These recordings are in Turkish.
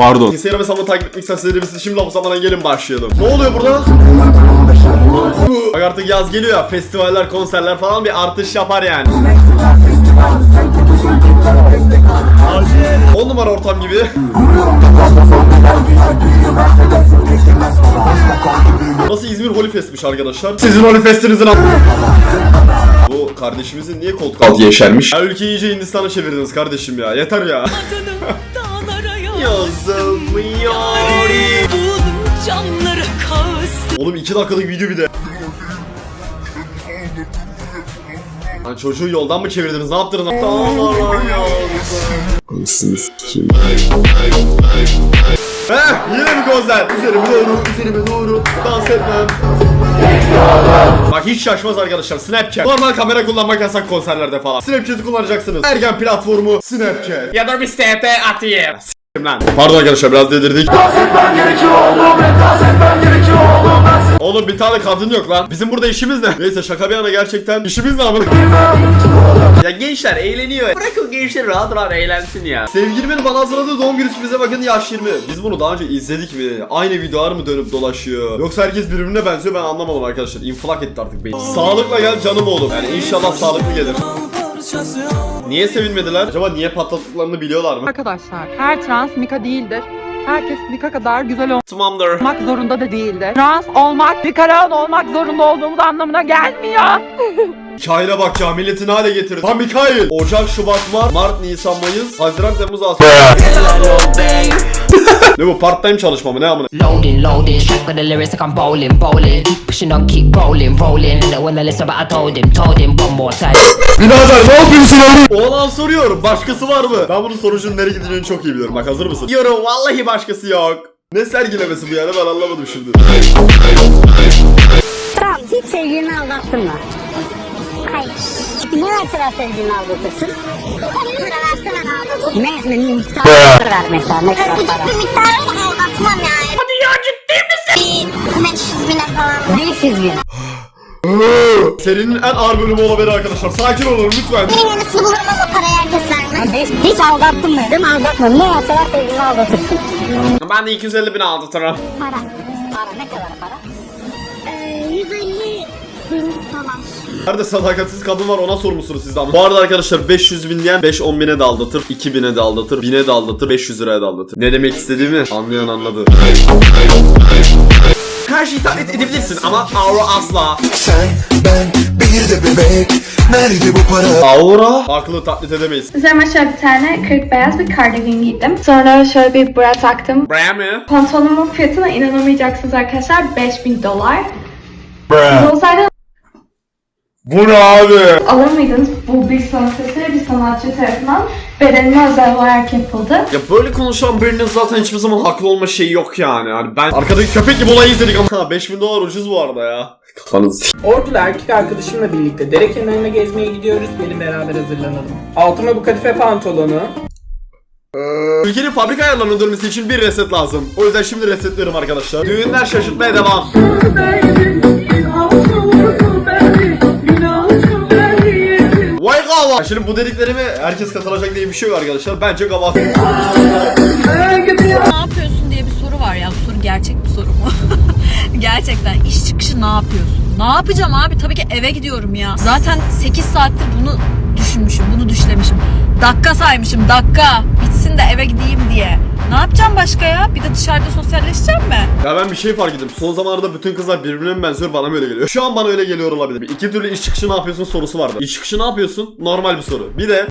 Pardon. Instagram hesabımı takip etmek isterseniz şimdi lafı zamana gelin başlayalım. Ne oluyor burada? Bak artık yaz geliyor ya festivaller konserler falan bir artış yapar yani. 10 numara ortam gibi. Nasıl İzmir Holy Fest'miş arkadaşlar. Sizin Holy Fest'inizin an- Bu kardeşimizin niye koltuk altı yeşermiş? Ya ülkeyi iyice Hindistan'a çevirdiniz kardeşim ya. Yeter ya. Yazılmıyor. Buldum canları kağıs Oğlum 2 dakikalık video bir de. Lan çocuğu yoldan mı çevirdiniz? Ne yaptınız? Dağlara yazdım. Heh yine bir konser. Üzerime doğru, üzerime doğru. Dans etmem. Bak hiç şaşmaz arkadaşlar. Snapchat. Normal kamera kullanmak yasak konserlerde falan. Snapchat'i kullanacaksınız. Ergen platformu Snapchat. Ya da bir ST atayım. Lan. Pardon arkadaşlar biraz dedirdik. Oğlum bir tane kadın yok lan. Bizim burada işimiz ne? Neyse şaka bir yana gerçekten işimiz ne amına? ya gençler eğleniyor. Bırakın gençler rahat rahat eğlensin ya. Sevgilimin bana hazırladığı doğum günü sürprize bakın yaş 20. Biz bunu daha önce izledik mi? Aynı videolar mı dönüp dolaşıyor? Yoksa herkes birbirine benziyor ben anlamadım arkadaşlar. İnfilak etti artık beni. Sağlıkla gel canım oğlum. Yani inşallah sağlıklı gelir. Niye sevinmediler? Acaba niye patlattıklarını biliyorlar mı? Arkadaşlar her trans Mika değildir. Herkes Mika kadar güzel Tamamdır. olmak zorunda da değildir. Trans olmak, Mikaran olmak zorunda olduğumuz anlamına gelmiyor. Mikail'e bak ya milletin hale getirir. Tam Mikail. Ocak, Şubat, Mart, Mart, Nisan, Mayıs, Haziran, Temmuz, Ağustos. ne bu part time çalışma mı ne amına? Loading, loading, straight with the lyrics like I'm bowling, bowling. Keep pushing on, keep rolling, rolling. And when I listen, but I told him, told him one more time. Birader ne yapıyorsun oğlum? Oğlan soruyor başkası var mı? Ben bunun sonucunun nereye gideceğini çok iyi biliyorum. Bak hazır mısın? Diyorum vallahi başkası yok. Ne sergilemesi bu yani ben anlamadım şimdi. Tamam hiç sevgilini aldattın mı? Hayır. Ne mesela sevgilini aldatırsın? Versene aldatırım. Ne, ne miktar ver mesela ne kadar para? bir miktarı aldatmam yani. Hadi ya ciddi misin? 500 bine falan. 500 bin. Serinin en ağır bölümü olabilir arkadaşlar. Sakin olun lütfen. Benim yenisini bulurum ama parayı herkes vermez. Hiç aldattın mı? Değil mi aldatmadım. Ne mesela sevgilini aldatırsın? Ben de 250 bin aldatırım. Para. Para ne kadar para? Ee, 150 bin dolar. Nerede sadakatsiz kadın var ona sormuşsunuz siz de ama. Bu arada arkadaşlar 500 bin diyen 5-10 bine de aldatır, 2000'e de aldatır, 1000'e de aldatır, 500 liraya da aldatır. Ne demek istediğimi anlayan anladı. Her şeyi taklit edebilirsin ama aura asla. Sen, ben, bir de bebek Nerede bu para? Aura? Aklı taklit edemeyiz. Üzerime şöyle bir tane kırık beyaz bir kardigan giydim. Sonra şöyle bir bra taktım. Bra mı? Pantolonumun fiyatına inanamayacaksınız arkadaşlar. 5000 dolar. Siz olsaydı Bu ne abi? alır mıydınız? Bu bir sanat eseri bir sanatçı tarafından bedenine özel olarak yapıldı. Ya böyle konuşan birinin zaten hiçbir zaman haklı olma şeyi yok yani. Hani ben arkadaki köpek gibi olayı izledik ama Ha, 5000 dolar ucuz bu arada ya. Kafanızı s- Ordu'da erkek arkadaşımla birlikte dere kenarına gezmeye gidiyoruz. Gelin beraber hazırlanalım. Altıma bu kadife pantolonu. Ülkenin fabrika ayarlarının dönmesi için bir reset lazım. O yüzden şimdi resetliyorum arkadaşlar. Düğünler şaşırtmaya devam. Gava. Şimdi bu dediklerime herkes katılacak diye bir şey yok arkadaşlar. Bence gava. Ne yapıyorsun diye bir soru var ya bu soru gerçek bir soru mu? Gerçekten iş çıkışı ne yapıyorsun? Ne yapacağım abi? Tabii ki eve gidiyorum ya. Zaten 8 saattir bunu düşünmüşüm, bunu düşlemişim. Dakika saymışım, dakika. Bitsin de eve gideyim yapacağım başka ya? Bir de dışarıda sosyalleşeceğim mi? Ya ben bir şey fark ettim. Son zamanlarda bütün kızlar birbirine mi benziyor bana mı öyle geliyor. Şu an bana öyle geliyor olabilir. İki türlü iş çıkışı ne yapıyorsun sorusu vardı. İş çıkışı ne yapıyorsun? Normal bir soru. Bir de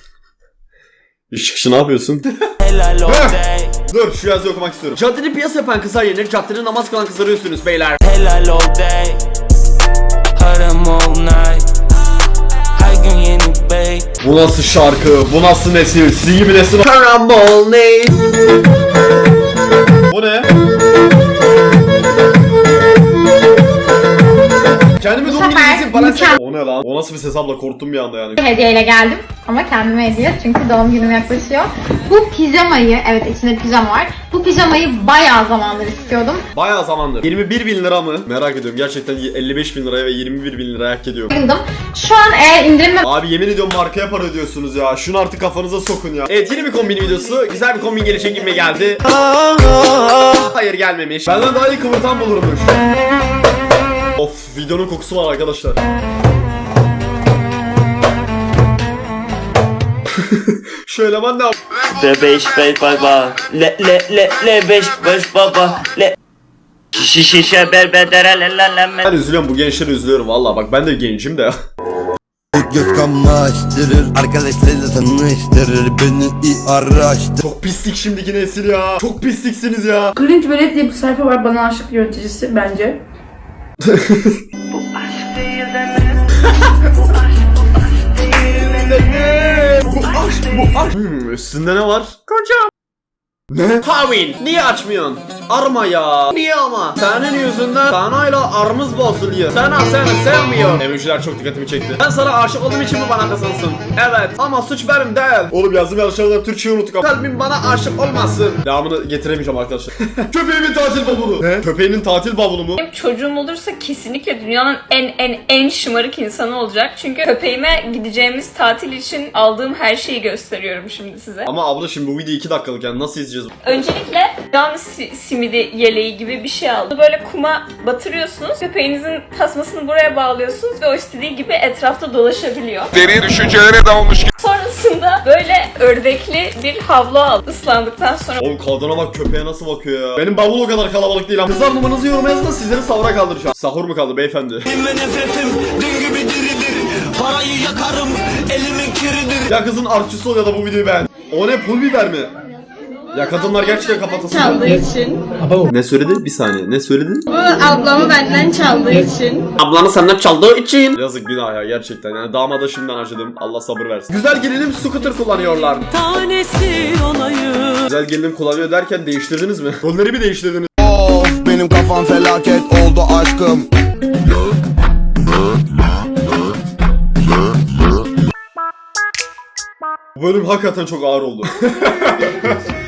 İş çıkışı ne yapıyorsun? Heh! Dur şu yazıyı okumak istiyorum. Caddede piyasa yapan kızlar yenir, caddede namaz kılan kızları üstünüz beyler. Helal all day Haram all night Her gün yeni bey Bu nasıl şarkı? Bu nasıl nesil? Sizin gibi nesil? Karambol ne? Bu O ne lan? O nasıl bir hesapla korktum bir anda yani. hediyeyle geldim. Ama kendime hediye çünkü doğum günüm yaklaşıyor. Bu pijamayı, evet içinde pijama var. Bu pijamayı bayağı zamandır istiyordum. Bayağı zamandır. 21 bin lira mı? Merak ediyorum. Gerçekten 55 bin liraya ve 21 bin liraya hak ediyor. Bayıldım. Şu an eğer indirim Abi yemin ediyorum markaya para ödüyorsunuz ya. Şunu artık kafanıza sokun ya. Evet yeni bir kombin videosu. Güzel bir kombin gelecek gibi geldi. Hayır gelmemiş. Benden daha iyi kıvırtan bulurmuş. Of videonun kokusu var arkadaşlar. Şöyle ben de Beş beş baba le le le le beş beş baba le Şişe şişe berbedere le le le ben üzülüyorum bu gençlere üzülüyorum valla bak ben de gencim de. Göz kamaştırır Arkadaşlarıyla tanıştırır Beni iyi araştır Çok pislik şimdiki nesil ya. Çok pisliksiniz ya. Cringe Velet diye bir sayfa var bana aşık yöneticisi bence. Bu aşk bu aşk. Hmm, üstünde ne var? Kocam. Ne? Havin niye açmıyorsun? Arma ya. Niye ama? Senin yüzünden sanayla armız bozuluyor. Sana seni sevmiyor. Emojiler çok dikkatimi çekti. Ben sana aşık olduğum için mi bana kazansın? Evet ama suç benim değil. Oğlum yazdım yanlışlardan Türkçeyi unuttuk. Kalbim bana aşık olmasın. Devamını getiremeyeceğim arkadaşlar. Köpeğimin tatil bavulu. Ne? Köpeğinin tatil bavulu mu? Benim çocuğum olursa kesinlikle dünyanın en en en şımarık insanı olacak. Çünkü köpeğime gideceğimiz tatil için aldığım her şeyi gösteriyorum şimdi size. Ama abla şimdi bu video 2 dakikalık yani nasıl izleyeceğiz? Öncelikle cam si- simidi yeleği gibi bir şey aldım. Böyle kuma batırıyorsunuz. Köpeğinizin tasmasını buraya bağlıyorsunuz ve o istediği gibi etrafta dolaşabiliyor. Deri düşüncelere dalmış Sonrasında böyle ördekli bir havlu aldım. Islandıktan sonra Oğlum kadına bak köpeğe nasıl bakıyor ya. Benim bavul o kadar kalabalık değil. Kızlar numaranızı yoruma yazın da sizleri savra kaldıracağım. Sahur mu kaldı beyefendi? Ve nefretim dün gibi diridir Parayı yakarım elimin kiridir Ya kızın artçısı ol ya da bu videoyu beğen. O ne pul biber mi? Ya kadınlar gerçekten kapatasın. çaldığı için. Ne söyledi? Bir saniye. Ne söyledi? Bu ablamı benden çaldığı için. Ablanı senden çaldığı için. Yazık günah ya gerçekten. Yani damada şimdiden acıdım. Allah sabır versin. Güzel gelinim scooter kullanıyorlar. Tanesi olayım. Güzel gelinim kullanıyor derken değiştirdiniz mi? Rolleri mi değiştirdiniz? Of benim kafam felaket oldu aşkım Bu bölüm hakikaten çok ağır oldu.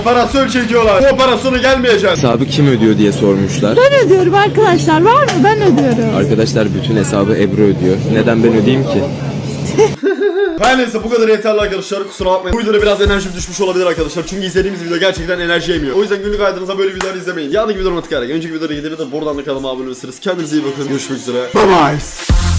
Operasyon çekiyorlar. Bu operasyona gelmeyeceksin. Hesabı kim ödüyor diye sormuşlar. Ben ödüyorum arkadaşlar var mı? Ben ödüyorum. Arkadaşlar bütün hesabı Ebru ödüyor. Neden ben ödeyeyim ki? Her neyse bu kadar yeterli arkadaşlar kusura bakmayın. Bu videoda biraz enerjim düşmüş olabilir arkadaşlar. Çünkü izlediğimiz video gerçekten enerji yemiyor. O yüzden günlük hayatınızda böyle videolar izlemeyin. Yanındaki videoları tıklayarak önceki videolara gidebilir. Buradan da kanalıma abone olursanız. Kendinize iyi bakın. Görüşmek üzere. Bye bye.